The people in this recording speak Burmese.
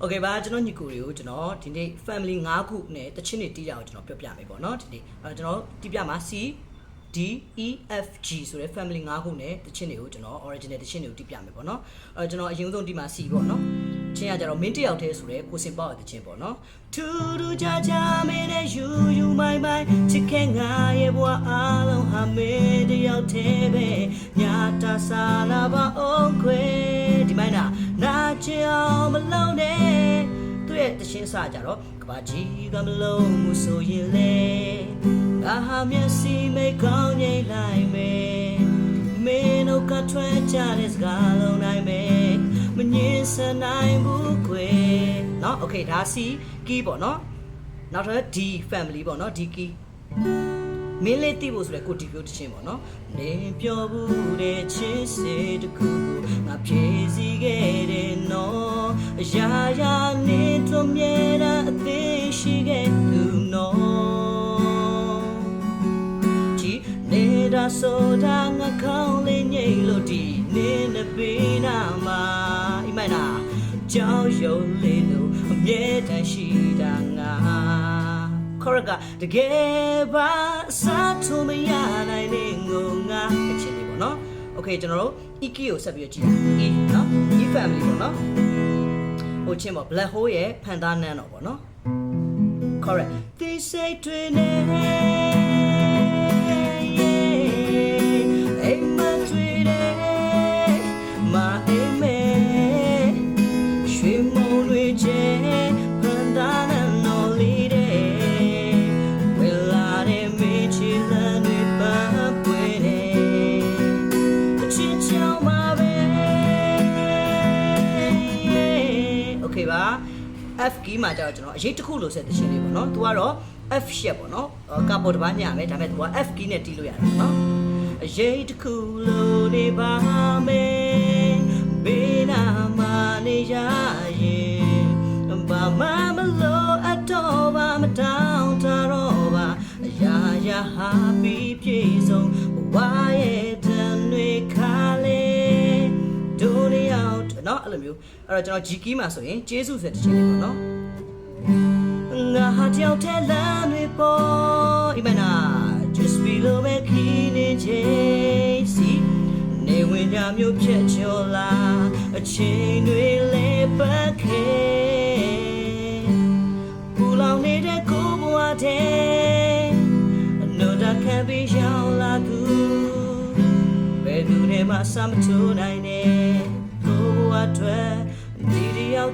โอเคပါကျွန်တော်ညီကိုတွေကိုကျွန်တော်ဒီနေ့ family 5ခုနဲ့တချင်းတွေတီးတာကိုကျွန်တော်ပြောပြမယ်ပေါ့နော်ဒီနေ့အဲကျွန်တော်တီးပြမှာ C D E F G ဆိုတဲ့ family 5ခုနဲ့တချင်းတွေကိုကျွန်တော် original တချင်းတွေကိုတီးပြမယ်ပေါ့နော်အဲကျွန်တော်အရင်ဆုံးတီးမှာ C ပေါ့နော်ချင်းကကြတော့မင်းတယောက်တည်းဆိုတဲ့ကိုစင်ပေါ့တဲ့ချင်းပေါ့နော်ထူးထူးခြားခြားမင်းနဲ့ယူယူမိုင်မိုင်ချစ်ခဲ့ငါရဲ့ဘဝအားလုံးဟာမင်းတယောက်တည်းပဲညာတာစာလာပါအောင်ခွေဒီမိုင်းနာနာချင်အောင်မလုံးနဲ့သူ့ ရဲ့တချင်းစကြတော့ကဘာကြီးကမလုံးမှုဆိုရင်လေငါဟာမျက်စိမိတ်ကောင်းငိမ့်လိုက်မယ်မင်းတို့ကထွက်ကြတဲ့စကားလုံးနိုင်မယ်မငင်းစနိုင်ဘူးခွေเนาะโอเคဒါစီကီးပေါ့เนาะနောက်ထပ် D family ပေါ့เนาะ D key မင်းလေးတိဖို့ဆိုလဲကိုဒီပြိုတချင်းပေါ့နော်။နေပြောဘူးတဲ့ချစ်စေတခုကိုငါပြေးစီခဲ့တယ်နော်။ အရာရာနေတော့မြဲတမ်းအသေးရှိခဲ့သူနော်။ဒီနေတာဆိုတာငါကောင်းလေးငိမ့်လို့ဒီနေနေပေးနာမှာအိမိုင်နာကြောက်ရွံ့လေးလို့အမြဲတမ်းရှိတာငါ ခေါရကတကယ်ပါအစားထိုးမရနိုင်တဲ့ငုံငါအချင်းလေးပေါ့နော်โอเคကျွန်တော်တို့ EQ ကိုဆက်ပြီးတော့ကြည့်တာ E နော် E family ပေါ့နော် ဟိုချင်းပေါ့ black hole ရဲ့ဖန်သားနန်းတော့ပေါ့နော် correct they say တွင်နေ F key မှာကျတော့ကျွန်တော်အရေးတစ်ခုလို့ဆက်တဲ့ရှင်းလေးပေါ့နော်။ तू ကတော့ F ရှက်ပေါ့နော်။ကာပေါ်တစ်ပါးညမယ်ဒါပေမဲ့ तू က F key နဲ့တီးလို့ရတယ်နော်။အရေးတစ်ခုလို့နေပါမယ်။ဘေးနာမှာနေရရင်ဘာမှမလို့အတော့ပါမတောင်းတတော့ပါအရာရာဟာပြီးပြည့်စုံဘဝရဲ့ နော်အဲ့လိုမျိုးအဲ့တော့ကျွန်တော် G key မှာဆိုရင်ကျေးဇူးဆိုတဲ့တစ်ချက်လေးပေါ့နော်ငါဟာတယောက်တည်းလမ်းတွေပေါ် even now just be love me keen in chase နေဝင်ကြမျိုးဖြတ်ချော်လာအချိန်တွေလေးပတ်ခဲ့ပူလောင်နေတဲ့ကိုဘဝတည်းအနိုဒါခံပြီးရောက်လာသူဘယ်သူနဲ့မှဆမ်းမထိုးနိုင်နဲ့ ကိုယ်ဘဝအတွက်ဒီတယောက်